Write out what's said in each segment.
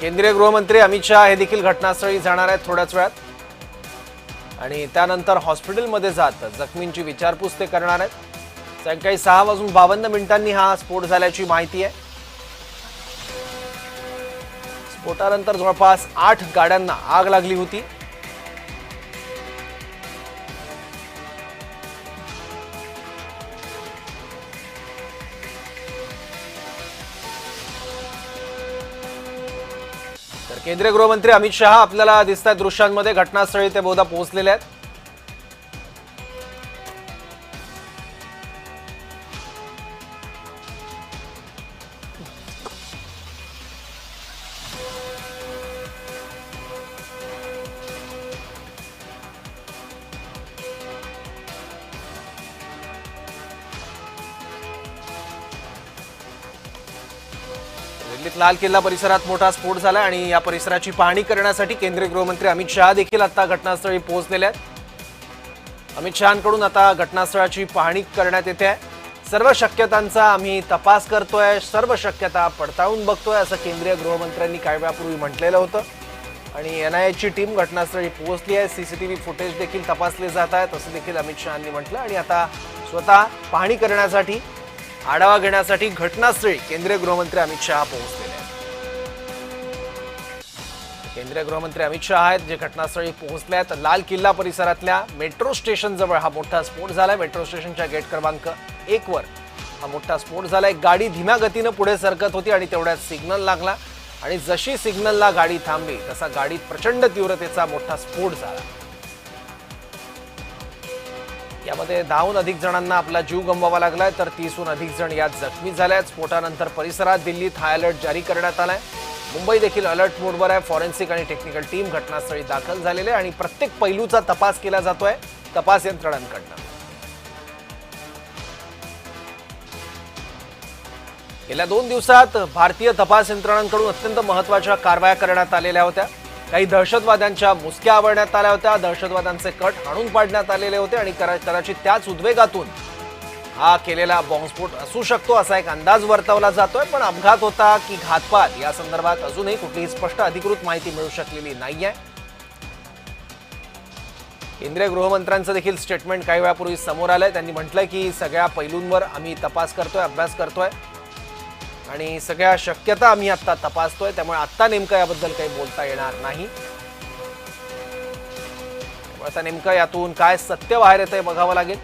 केंद्रीय गृहमंत्री अमित शहा हे देखील घटनास्थळी जाणार आहेत थोड्याच वेळात. आणि त्यानंतर हॉस्पिटलमध्ये जात जखमींची विचारपूस ते करणार आहेत. सायंकाळी सहा वाजून बावन्न मिनिटांनी हा स्फोट झाल्याची माहिती आहे. स्फोटानंतर जवळपास आठ गाड्यांना आग लागली होती. केंद्रीय गृहमंत्री अमित शहा आपल्याला दिसत आहेत दृश्यांमध्ये घटनास्थळी ते बहुधा पोहोचलेले आहेत. दिल्लीत लाल किल्ला परिसरात मोठा स्फोट झाला आणि या परिसराची पाहणी करण्यासाठी केंद्रीय गृहमंत्री अमित शहा देखील आता घटनास्थळी पोहोचलेले आहेत. अमित शहाकडून आता घटनास्थळाची पाहणी करण्यात येते आहे. सर्व शक्यतांचा आम्ही तपास करतोय सर्व शक्यता पडताळून बघतोय असं केंद्रीय गृहमंत्र्यांनी काही वेळापूर्वी म्हटलेलं होतं. आणि एन आयची टीम घटनास्थळी पोहोचली आहे. सीसीटीव्ही फुटेज देखील तपासले जात आहेत असं देखील अमित शहानी म्हटलं. आणि आता स्वतः पाहणी करण्यासाठी आढावा घेण्यासाठी घटनास्थळी केंद्रीय गृहमंत्री अमित शहा पोहोचलेले आहेत. केंद्रीय गृहमंत्री अमित शहा आहेत जे घटनास्थळी पोहोचले आहेत. लाल किल्ला परिसरातल्या मेट्रो स्टेशन जवळ हा मोठा स्फोट झालाय. मेट्रो स्टेशनच्या गेट क्रमांक एक वर हा मोठा स्फोट झालाय. गाडी धीम्या गतीनं पुढे सरकत होती आणि तेवढ्यात सिग्नल लागला. आणि जशी सिग्नलला गाडी थांबली तसा गाडीत प्रचंड तीव्रतेचा मोठा स्फोट झाला. यामध्ये दहाहून अधिक जणांना आपला जीव गमवावा लागलाय तर तीसहून अधिक जण यात जखमी झाल्या आहेत स्फोटानंतर परिसरात दिल्लीत हाय अलर्ट जारी करण्यात आलाय. मुंबई देखील अलर्ट मोडवर आहे. फॉरेन्सिक आणि टेक्निकल टीम घटनास्थळी दाखल झालेले आहे आणि प्रत्येक पैलूचा तपास केला जातोय तपास यंत्रणांकडनं. गेल्या दोन दिवसात भारतीय तपास यंत्रणांकडून अत्यंत महत्त्वाच्या कारवाया करण्यात आलेल्या होत्या. काही दहशतवाद्यांच्या मुसक्या आवडण्यात आल्या होत्या. दहशतवाद्यांचे कट हाणून पाडण्यात आलेले होते आणि करा- कदाचित त्याच उद्वेगातून हा केलेला बॉम्बस्फोट असू शकतो असा एक अंदाज वर्तवला जातोय. पण अपघात होता की घातपात या संदर्भात अजूनही कुठलीही स्पष्ट अधिकृत माहिती मिळू शकलेली नाहीये. केंद्रीय गृहमंत्र्यांचं देखील स्टेटमेंट काही वेळापूर्वी समोर आलंय. त्यांनी म्हटलंय की सगळ्या पैलूंवर आम्ही तपास करतोय अभ्यास करतोय. आणि सगळ्या शक्यता आम्ही आता तपासतोय त्यामुळे आत्ता नेमकं याबद्दल काही बोलता येणार नाही. आता नेमकं यातून काय सत्य बाहेर येतंय बघावं लागेल.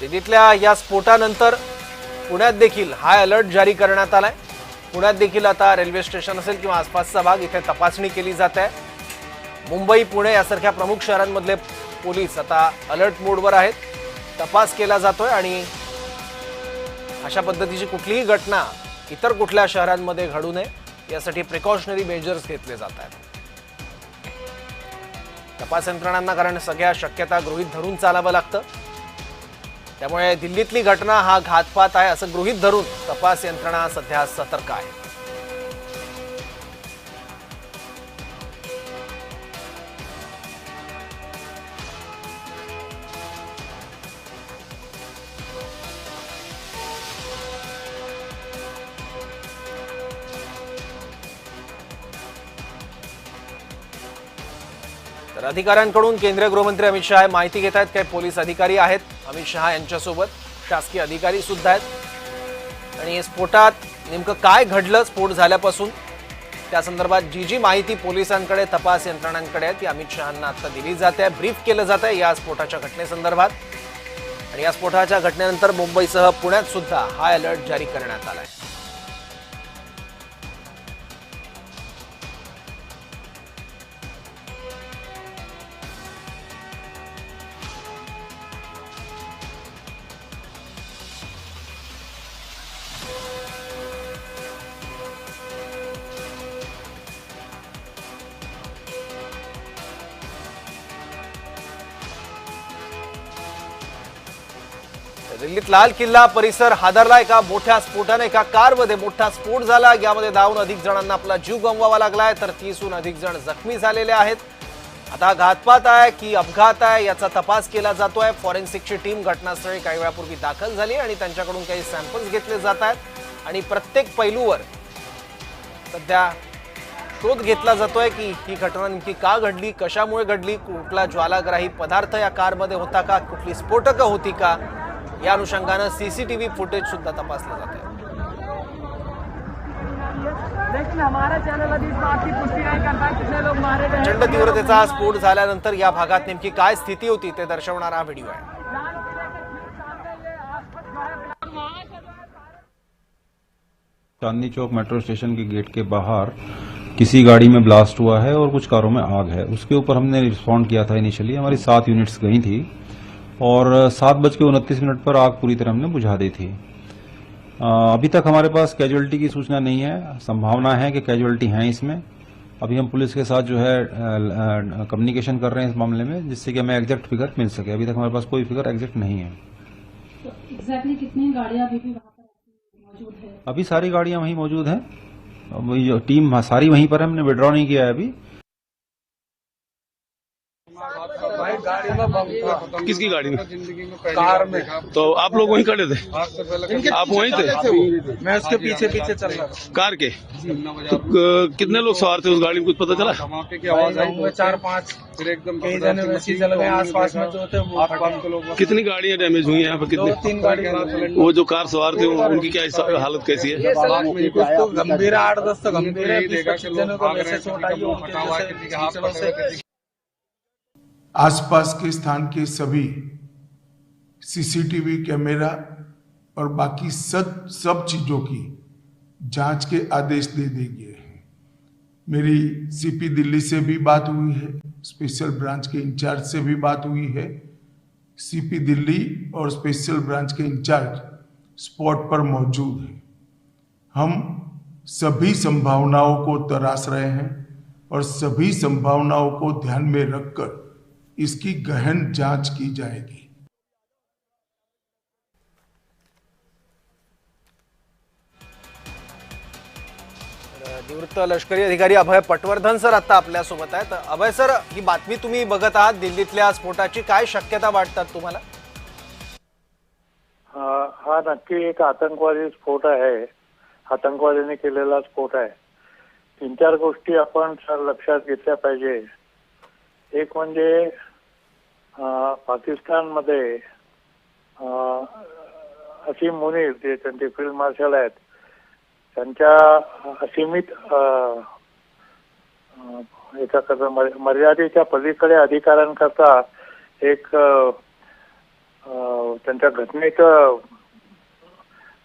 दिल्लीतल्या या स्फोटानंतर पुण्यात देखील हाय अलर्ट जारी करण्यात आलाय. पुण्यात देखील आता रेल्वे स्टेशन असेल किंवा आसपासचा भाग इथे तपासणी केली जात आहे. मुंबई पुणे यासारख्या प्रमुख शहरांमधले पोलीस आता अलर्ट मोडवर आहेत. तपास केला जातोय आणि अशा पद्धतीची कुठलीही घटना इतर कुठल्या शहरांमध्ये घडू नये यासाठी प्रिकॉशनरी मेजर्स घेतले जात आहेत. तपास यंत्रणांना कारण सगळ्या शक्यता गृहीत धरून चालावं लागतं. त्यामुळे दिल्लीतली घटना हा घातपात आहे असं गृहीत धरून तपास यंत्रणा सध्या सतर्क आहे. तर अधिकाऱ्यांकडून केंद्रीय गृहमंत्री अमित शहा माहिती घेत आहेत. काही पोलीस अधिकारी आहेत. अमित शहा यांच्यासोबत शासकीय अधिकारी सुद्धा आहेत. आणि स्फोटात नेमकं काय घडलं? स्फोट झाल्यापासून त्या संदर्भात जी जी माहिती पोलिसांकडे तपास यंत्रणांकडे आहे ती अमित शहांना आता दिली जाते. ब्रीफ केलं जात आहे या स्फोटाच्या घटनेसंदर्भात. आणि या स्फोटाच्या घटनेनंतर मुंबईसह पुण्यात सुद्धा हाय अलर्ट जारी करण्यात आला आहे दिल्लीत लाल किल्ला परिसर हादरला. एका मोठ्या स्फोटाने एका कारमध्ये मोठा स्फोट झाला. यामध्ये दहाहून अधिक जणांना आपला जीव गमवावा लागलाय. तर तीसहून अधिक जण जखमी झालेले आहेत. आता घातपात आहे की अपघात आहे याचा तपास केला जातोय. फॉरेन्सिकची टीम घटनास्थळी काही वेळापूर्वी दाखल झाली आणि त्यांच्याकडून काही सॅम्पल्स घेतले जात आहेत. आणि प्रत्येक पैलूवर सध्या शोध घेतला जातोय की ही घटना नेमकी का घडली कशामुळे घडली कुठला ज्वालाग्राही पदार्थ या कारमध्ये होता का कुठली स्फोटकं होती का या अनुषंगानं सीसीटीव्ही फुटेज सुद्धा तपासलं जात आहे लेकिन हमारा चैनल अभी इस बात की पुष्टि नहीं करता कितने लोग मारे गए प्रचंड तीव्रतेचा स्फोट झाल्यानंतर या भागात नेमकी काय स्थिती होती ते दर्शवणारा हा व्हिडिओ आहे. चांदनी चौक मेट्रो स्टेशन के गेट के बाहर किसी गाड़ी में ब्लास्ट हुआ है और कुछ कारों में आग है। उसके ऊपर हमने रिस्पॉन्ड किया था इनिशियली हमारी सात यूनिट्स गई थी। और सात बज के उनतीस मिनट पर आग पूरी तरह हमने बुझा दी थी। अभी तक हमारे पास कैजुअलिटी की सूचना नहीं है। संभावना है कि कैजुअलिटी हैं इसमें। अभी हम पुलिस के साथ जो है कम्युनिकेशन कर रहे हैं इस मामले में जिससे कि हमें एग्जैक्ट फिगर मिल सके। अभी तक हमारे पास कोई फिगर एग्जैक्ट नहीं है। तो एग्जैक्टली कितनी गाड़ियाँ अभी भी वहाँ पर मौजूद है? अभी सारी गाड़ियाँ वहीं मौजूद हैं। टीम सारी वहीं पर है हमने विड्रॉ नहीं किया है अभी। किसकी गाड़ी में? कार में। तो आप लोग वहीं खड़े थे? आप वहीं थे? मैं उसके पीछे पीछे चल रहा था। कार के? तो कितने लोग सवार थे उस गाड़ी में? कुछ पता चला? धमाके की आवाज़ आई। चार पाँच। फिर एकदम कई जने वैसे चल गए आसपास में जो थे वो लोग कितनी गाड़ियाँ डैमेज हुई हैं यहाँ पे? कितनी? तीन गाड़ी वो जो कार सवार थे उनकी क्या हालत कैसी है? कुछ तो गंभीर आठ दस तो गंभीर है। आसपास के स्थान के सभी सीसीटीवी कैमरा और बाकी सब सब चीज़ों की जाँच के आदेश दे देंगे मेरी सीपी दिल्ली से भी बात हुई है, स्पेशल ब्रांच के इंचार्ज से भी बात हुई है। सीपी दिल्ली और स्पेशल ब्रांच के इंचार्ज स्पॉट पर मौजूद हैं। हम सभी संभावनाओं को तराश रहे हैं और सभी संभावनाओं को ध्यान में रखकर इसकी गहन जांच की जाएगी। निवृत्त लष्करी अधिकारी अभय पटवर्धन सर आता आपल्यासोबत आहेत. अभय सर ही बातमी तुम्ही बघत आहात दिल्लीतल्या स्फोटाची. काय शक्यता वाटतात तुम्हाला? हा हा नक्की एक आतंकवादी स्फोट आहे. आतंकवाद्यांनी केलेला स्फोट आहे. तीन चार गोष्टी आपण सर लक्षात घेतल्या पाहिजे. एक म्हणजे पाकिस्तानमध्ये असीम मुनीर जे त्यांचे फील्ड मार्शल आहेत त्यांच्या असीमित अं, एका कसं मर- मर्यादेच्या पलीकडे अधिकाऱ्यांकरता एक त्यांच्या घटनेचं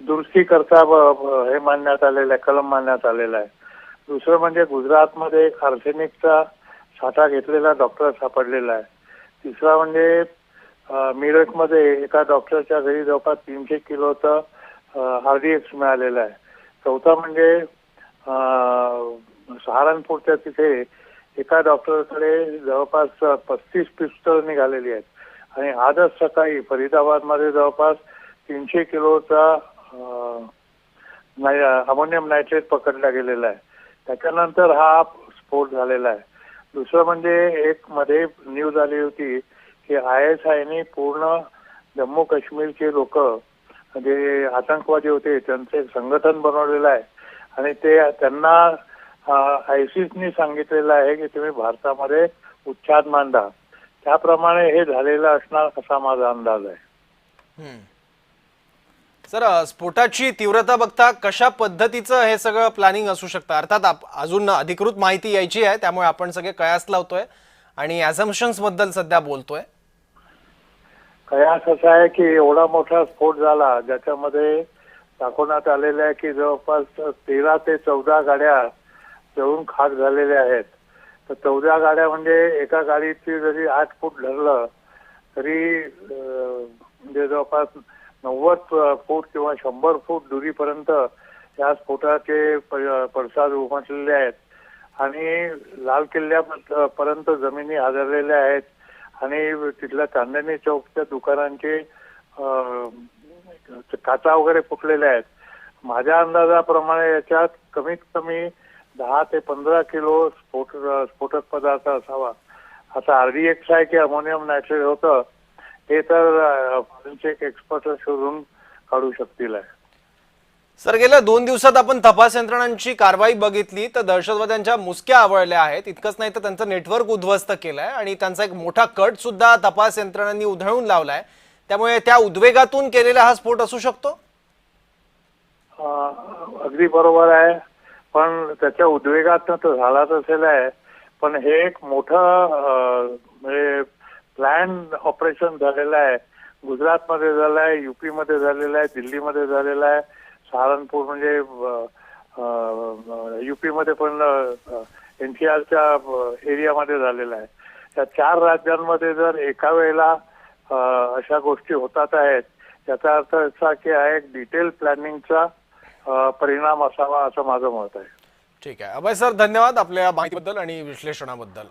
दुरुस्ती करता हे मानण्यात आलेलं आहे कलम मानण्यात आलेला आहे. दुसरं म्हणजे गुजरातमध्ये एक आर्सेनिकचा साठा घेतलेला डॉक्टर सापडलेला आहे. तिसरा म्हणजे अं, मिरजमध्ये एका डॉक्टरच्या घरी जवळपास तीनशे किलोचं आरडीएक्स मिळालेलं आहे. चौथा म्हणजे सहारनपूरच्या तिथे एका डॉक्टरकडे जवळपास पस्तीस पिस्तळ निघालेली आहेत. आणि आजच सकाळी फरीदाबादमध्ये जवळपास तीनशे किलोचा अमोनियम नायट्रेट पकडला गेलेला आहे. त्याच्यानंतर हा स्फोट झालेला आहे. दुसरं म्हणजे एक मध्ये न्यूज आली होती की आय एस आयने पूर्ण जम्मू काश्मीरचे लोक जे आतंकवादी होते त्यांचं एक संघटन बनवलेलं आहे. आणि ते त्यांना आयसीसनी सांगितलेलं आहे की तुम्ही भारतामध्ये उच्छाद मांडा. त्याप्रमाणे हे झालेलं असणार असा माझा अंदाज आहे. सर स्फोटाची तीव्रता बघता कशा पद्धतीचं हे सगळं प्लॅनिंग असू शकतं? अर्थात अजून अधिकृत माहिती यायची आहे त्यामुळे आपण सगळे कयास लावतोय आणि ॲझम्पन्सबद्दल सध्या बोलतोय. कयास असा आहे की एवढा मोठा स्फोट झाला ज्याच्यामध्ये दाखवण्यात आलेलं आहे की जवळपास तेरा ते चौदा गाड्या जळून खाक झालेल्या आहेत. तर चौदा गाड्या म्हणजे एका गाडीची जरी आठ फूट धरलं तरी म्हणजे जवळपास नव्वद फूट किंवा शंभर फूट दुरीपर्यंत या स्फोटाचे प- पडसाद उमटलेले आहेत. आणि लाल किल्ल्यापर्यंत जमिनी हादरलेल्या आहेत. आणि तिथल्या चांदणी चौकच्या दुकानांचे काचा वगैरे फुटलेल्या आहेत. माझ्या अंदाजाप्रमाणे याच्यात कमीत कमी दहा ते पंधरा किलो स्फोट स्फोटक पदार्थ असावा. आता आरडीएक्स आहे की अमोनियम नायट्रेट होतं. हे तर फॉरेन्सिक एक्सपर्ट शोधून काढू शकतील. आहे सर गेल्या दोन दिवसात आपण तपास यंत्रणांची कारवाई बघितली तर दहशतवाद्यांच्या मुसक्या आवळल्या आहेत. इतकंच नाही तर त्यांचं नेटवर्क उद्ध्वस्त केलंय आणि त्यांचा एक मोठा कट सुद्धा तपास यंत्रणांनी उधळून लावलाय. त्यामुळे त्या उद्वेगातून केलेला हा स्फोट असू शकतो? अगदी बरोबर आहे. पण त्याच्या उद्वेगात तर झालाच असेल आहे. पण हे एक मोठं म्हणजे प्लॅन ऑपरेशन झालेलं आहे. गुजरातमध्ये झालं आहे युपीमध्ये झालेलं आहे दिल्लीमध्ये झालेलं आहे. सहारनपूर म्हणजे युपीमध्ये पण एन सी आरच्या एरियामध्ये झालेलं आहे. त्या चार राज्यांमध्ये जर एका वेळेला अशा गोष्टी होतात आहेत याचा अर्थ असा की हा एक डिटेल प्लॅनिंगचा परिणाम असावा असं माझं मत आहे. ठीक आहे. अभय सर धन्यवाद आपल्या माहितीबद्दल आणि विश्लेषणाबद्दल.